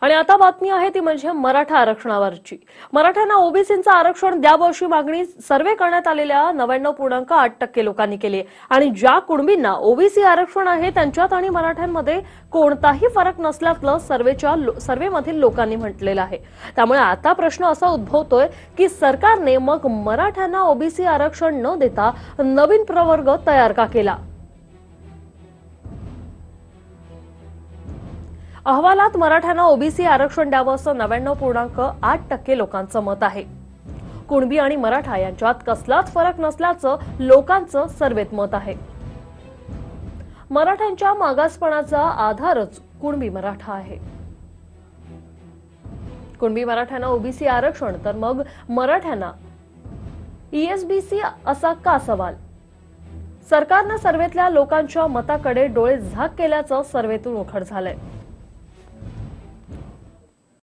आणि आता बातमी आहे ती म्हणजे मराठा आरक्षणावरची. मराठ्यांना ओबीसीचं आरक्षण द्यावं अशी मागणी सर्वे करण्यात आलेल्या नव्याण्णव पूर्णांक आठ टक्के लोकांनी केली आणि ज्या कुणबींना ओबीसी आरक्षण आहे त्यांच्यात आणि मराठ्यांमध्ये कोणताही फरक नसल्यातलं सर्वेच्या सर्वेमधील लोकांनी म्हटलेलं आहे. त्यामुळे आता प्रश्न असा उद्भवतोय की सरकारने मग मराठ्यांना ओबीसी आरक्षण न देता नवीन प्रवर्ग तयार का केला? अहवालात मराठ्यांना ओबीसी आरक्षण द्यावं असं नव्याण्णव पूर्णांक आठ टक्के लोकांचं मत आहे. कुणबी आणि मराठा यांच्यात कसलाच फरक नसल्याचं लोकांचं सर्वेत मत आहे. मराठ्यांच्या मागासपणाचा आधारच कुणबी मराठा आहे. कुणबी मराठ्यांना ओबीसी आरक्षण तर मग मराठ्यांना ईएसबीसी असा का सवाल? सरकारनं सर्वेतल्या लोकांच्या मताकडे डोळे झाक केल्याचं सर्वेतून उघड झालंय.